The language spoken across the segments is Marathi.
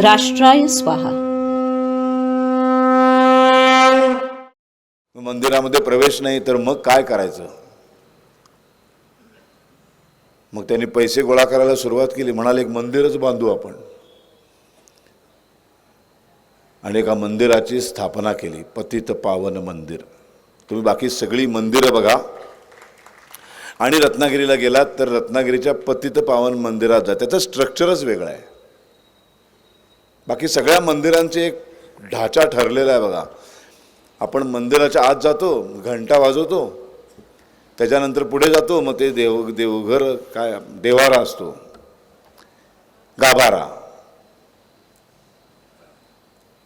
राष्ट्राय स्वाहा. मंदिरामध्ये प्रवेश नाही तर मग काय करायचं? मग त्यांनी पैसे गोळा करायला सुरुवात केली. म्हणाले एक मंदिरच बांधू आपण. आणि एका मंदिराची स्थापना केली. पतित पावन मंदिर. तुम्ही बाकी सगळी मंदिरं बघा. आणि रत्नागिरीला गेलात तर रत्नागिरीच्या पतित पावन मंदिरात जा. त्याचं स्ट्रक्चरच वेगळं आहे. बाकी सगळ्या मंदिरांचे एक ढाचा ठरलेला आहे बघा. आपण मंदिराच्या आत जातो घंटा वाजवतो त्याच्यानंतर पुढे जातो मग ते देव देवघर काय देवारा असतो. गाभारा.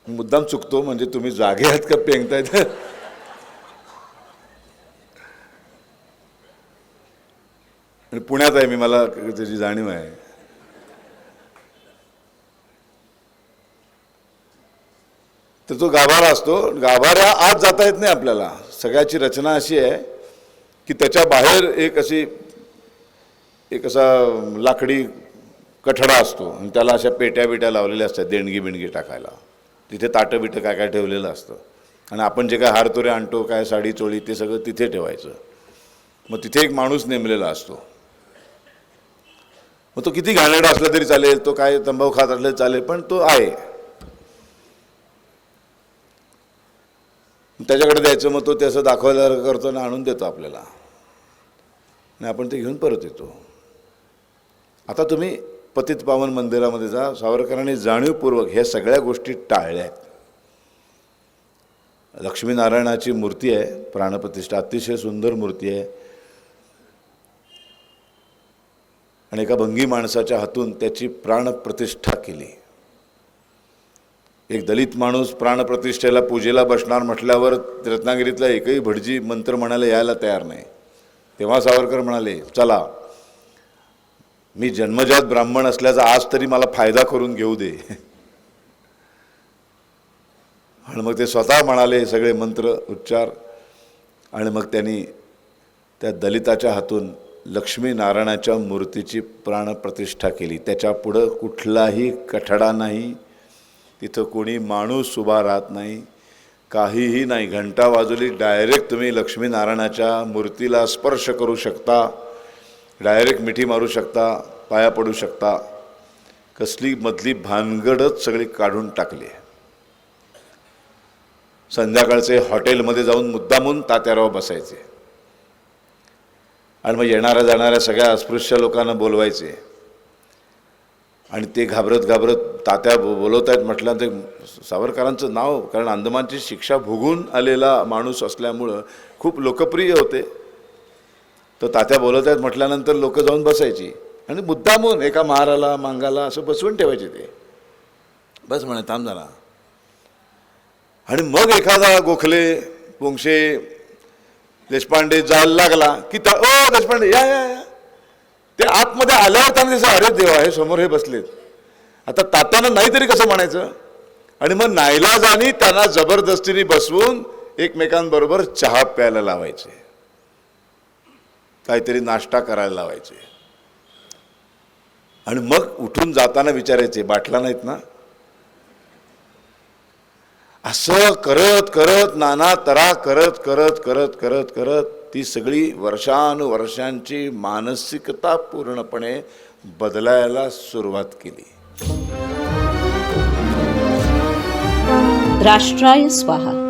मुद्दाम चुकतो म्हणजे तुम्ही जागे आहात का पेंगतायत पुण्यात आहे मी मला त्याची जाणीव आहे. तर तो गाभारा असतो. गाभाऱ्या आत जाता येत नाही आपल्याला. सगळ्याची रचना अशी आहे की त्याच्या बाहेर एक अशी एक असा लाकडी कठडा असतो. आणि त्याला अशा पेट्या बिट्या लावलेल्या असतात देणगी बिणगी टाकायला. तिथे ताटं बिटं काय काय ठेवलेलं असतं. आणि आपण जे काय हारतोरे आणतो काय साडी चोळी ते सगळं तिथे ठेवायचं. मग तिथे एक माणूस नेमलेला असतो. मग तो किती घाणेरडा असला तरी चालेल तो काय तंबाखू खात असला तरी चालेल पण तो आहे. त्याच्याकडे द्यायचं मग तो त्याचं दाखवायला करतो आणि आणून देतो आपल्याला. आणि आपण ते घेऊन परत येतो. आता तुम्ही पतित पावन मंदिरामध्ये जा सावरकरांनी जाणीवपूर्वक ह्या सगळ्या गोष्टी टाळल्या आहेत. लक्ष्मीनारायणाची मूर्ती आहे प्राणप्रतिष्ठा अतिशय सुंदर मूर्ती आहे. आणि एका भंगी माणसाच्या हातून त्याची प्राणप्रतिष्ठा केली. एक दलित माणूस प्राणप्रतिष्ठेला पूजेला बसणार म्हटल्यावर रत्नागिरीतला एकही भटजी मंत्र म्हणायला यायला तयार नाही. तेव्हा सावरकर म्हणाले चला मी जन्मजात ब्राह्मण असल्याचा आज तरी मला फायदा करून घेऊ दे. आणि मग ते स्वतः म्हणाले सगळे मंत्र उच्चार आणि मग त्यांनी त्या दलिताच्या हातून लक्ष्मीनारायणाच्या मूर्तीची प्राणप्रतिष्ठा केली. त्याच्या पुढं कुठलाही कठडा नाही. तिथं कोणी माणूस उभा राहत नाही काहीही नाही. घंटा वाजवली डायरेक्ट तुम्ही लक्ष्मीनारायणाच्या मूर्तीला स्पर्श करू शकता डायरेक्ट मिठी मारू शकता पाया पडू शकता. कसली मधली भानगडच सगळी काढून टाकली आहे. संध्याकाळचे हॉटेलमध्ये जाऊन मुद्दामून तात्याराव बसायचे. आणि मग येणाऱ्या जाणाऱ्या सगळ्या अस्पृश्य लोकांना बोलवायचे. आणि ते घाबरत घाबरत तात्या बो बोलवत आहेत म्हटलं ते सावरकरांचं नाव कारण अंदमानची शिक्षा भोगून आलेला माणूस असल्यामुळं खूप लोकप्रिय होते. तर तात्या बोलत आहेत म्हटल्यानंतर लोक जाऊन बसायची. आणि मुद्दामून एका महाराला मांगाला असं बसवून ठेवायचे ते. बस म्हणे थांब जरा. आणि मग एखादा गोखले पोंक्षे देशपांडे जायला लागला की ओ देशपांडे या या या. ते आतमध्ये आल्यावर त्यांना दिसं अरे देवा हे समोर हे बसलेत. आता तात्यानं नाही तरी कसं म्हणायचं? आणि मग नाईलाजानी त्यांना जबरदस्तीने बसवून एकमेकांबरोबर चहा प्यायला लावायचे. काहीतरी नाश्ता करायला लावायचे. आणि मग उठून जाताना विचारायचे बाटला नाहीत ना? असं करत करत नाना तरा करत करत करत करत करत ती सगळी वर्षानुवर्षांची मानसिकता पूर्णपणे बदलायला सुरुवात केली. राष्ट्राय स्वाहा.